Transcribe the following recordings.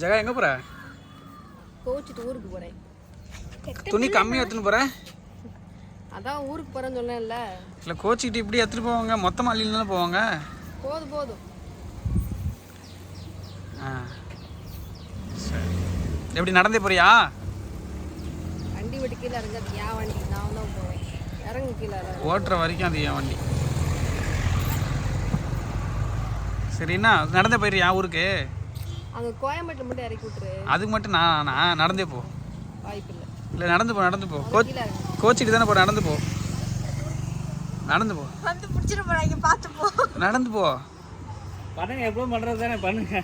ஜெகா எங்கே போகிற கோச்சிட்டு ஊருக்கு போறேன். துணி கம்மியாக எடுத்துன்னு போகிற அதான் ஊருக்கு போறேன்னு சொன்னேன்ல. இல்லை கோச்சிக்கிட்டு இப்படி எடுத்துகிட்டு போவாங்க? மொத்தமாக அள்ளின்னு போவாங்க? போதும் போதும். ஆ. சரி. எப்படி நடந்தே போறியா? வண்டி விட்டு கீழே இறங்க அது ஏன் வண்டி? நான் தான் போவேன். இறங்கு கீழே இறங்கு. ஓட்டுற வரைக்கும் அது என் வண்டி. சரிண்ணா நடந்தே போயிடுறியா ஊருக்கு? அங்கே கோயம்பேட்டில் மட்டும் இறக்கி விட்டுரு. அதுக்கு மட்டும் நான் நான் நடந்தே போ. வாய்ப்பு இல்லை இல்லை நடந்து போ நடந்து போ. கோச் கோச்சிட்டு தானே போ நடந்து போ. நடந்து போ. வந்து பிடிச்சிட போறாங்க பார்த்து போ. நடந்து போ. பண்ணுங்க எப்பவும் பண்றது தானே பண்ணுங்க.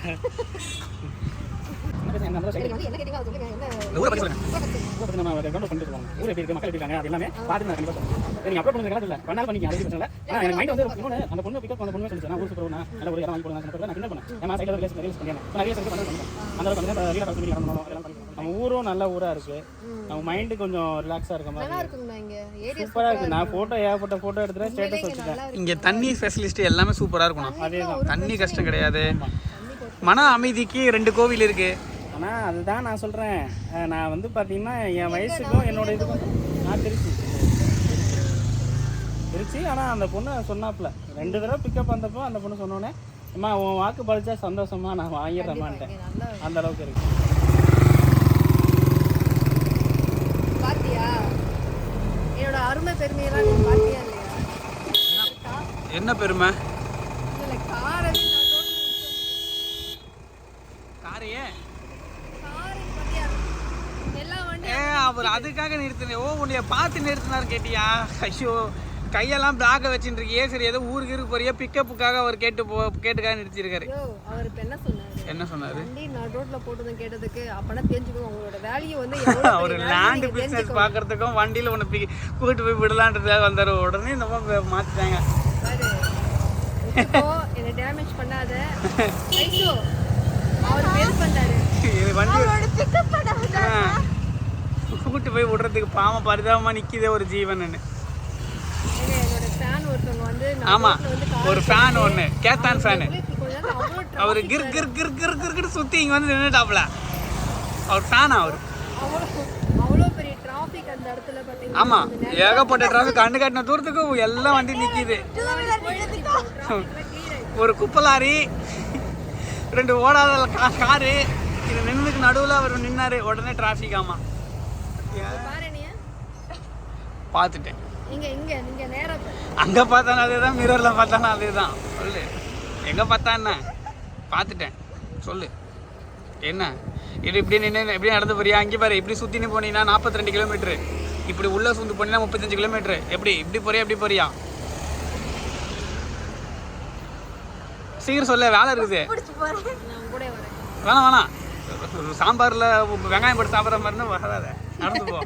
ஊரும் நல்ல ஊரா இருக்கு. நம்ம மைண்ட் கொஞ்சம் ரிலாக்ஸா இருக்க மாதிரி சூப்பரா இருக்கு. நான் போட்டோ ஏகப்பட்ட போட்டோ எடுத்துட்டேன் ஸ்டேட்டஸ் வச்சுட்டேன். இங்கே தண்ணி ஃபெசிலிட்டி எல்லாமே சூப்பராக இருக்கணும் அதேதான். தண்ணி கஷ்டம் கிடையாது. மன அமைதிக்கு ரெண்டு கோவில் இருக்கு. ஆனா அதுதான் நான் சொல்றேன். அஹ் நான் வந்து பாத்தீங்கன்னா என் வயசுக்கும் என்னோட இதுக்கும் நான் திருச்சி திருச்சி ஆனா அந்த பொண்ணு சொன்னாப்ல ரெண்டு தடவை பிக்கப் வந்தப்போ அந்த பொண்ணு சொன்னோன்னே அம்மா உன் வாக்கு பழிச்சா சந்தோஷமா? நான் வாங்கிடுறேம்மான்ட்டேன் நல்லா அந்த அளவுக்கு இருக்கு. என்ன பெருமை? காரையே அவர் அதுக்காக நிறுத்தினேன் ஓ உன்னைய பார்த்து நிறுத்தினார் கேட்டியா? ஐயோ கையெல்லாம் பிளாக வச்சுட்டு இருக்கியே சரி ஏதோ ஊருக்கு இருக்கு போறியா? பிக்கப்புக்காக அவர் கேட்டு போ கேட்டுக்காக நிறுத்தியிருக்காரு. ஐயோ அவர் இப்ப என்ன சொன்னாரு? என்ன சொன்னாரு? வண்டி நான் ரோட்ல போட்டதும் கேட்டதுக்கு அப்பனா தெரிஞ்சுக்கோ உங்களோட வேல்யூ வந்து அவர் லேண்ட் தெரிஞ்சுக்கோங்க. பார்க்கறதுக்கும் வண்டியில் ஒன்று பிக் கூப்பிட்டு போய் விடலான்றதுக்காக வந்தார். உடனே இந்த மாதிரி இப்போ என்ன டேமேஜ் பண்ணாத. ஐயோ கூப்பிட்டு போய் விடுறதுக்கு பாவம் பரிதாபமாக நிற்கிதே ஒரு ஜீவன் car ஒரு ஃபேன் ஒன்று கேத்தான் ஃபேனு அவர் கிர் கிர் கிர் கிர் கிர் சுற்றி இங்கே வந்து நின்றுட்டாப்ல அவர் ஃபேனா அவர். ஆமாம் ஏகப்பட்ட டிராஃபிக் கண்ணு காட்டின தூரத்துக்கு எல்லாம் வண்டி நிற்கிது ஒரு குப்பை லாரி ரெண்டு ஓடாத காரு. இது நின்றுக்கு நடுவில் அவர் நின்னாரு. உடனே டிராஃபிக் நீ. பார்த்துட்டேன். அங்கே பார்த்தாலும் அதே தான் மிரரில் பார்த்தாலும் அதே தான் சொல்லு. எங்கே பார்த்தா என்ன? பார்த்துட்டேன் சொல்லு. என்ன? இது இப்படி நின்று எப்படி நடந்து போறியா? அங்கே பாரு இப்படி சுற்றின்னு போனீங்கன்னா நாற்பத்தி ரெண்டு கிலோமீட்ரு இப்படி உள்ளே சுந்து போனீங்கன்னா முப்பத்தஞ்சு கிலோமீட்ரு எப்படி? இப்படி போறியா? இப்படி போறியா? சீக்கிரம் சொல்ல வேலை இருக்குது. வேணாம் வேணாம். சாம்பாரில் வெங்காயம் போட்டு சாப்பிட்ற மாதிரின்னு வராத. நடந்து போ.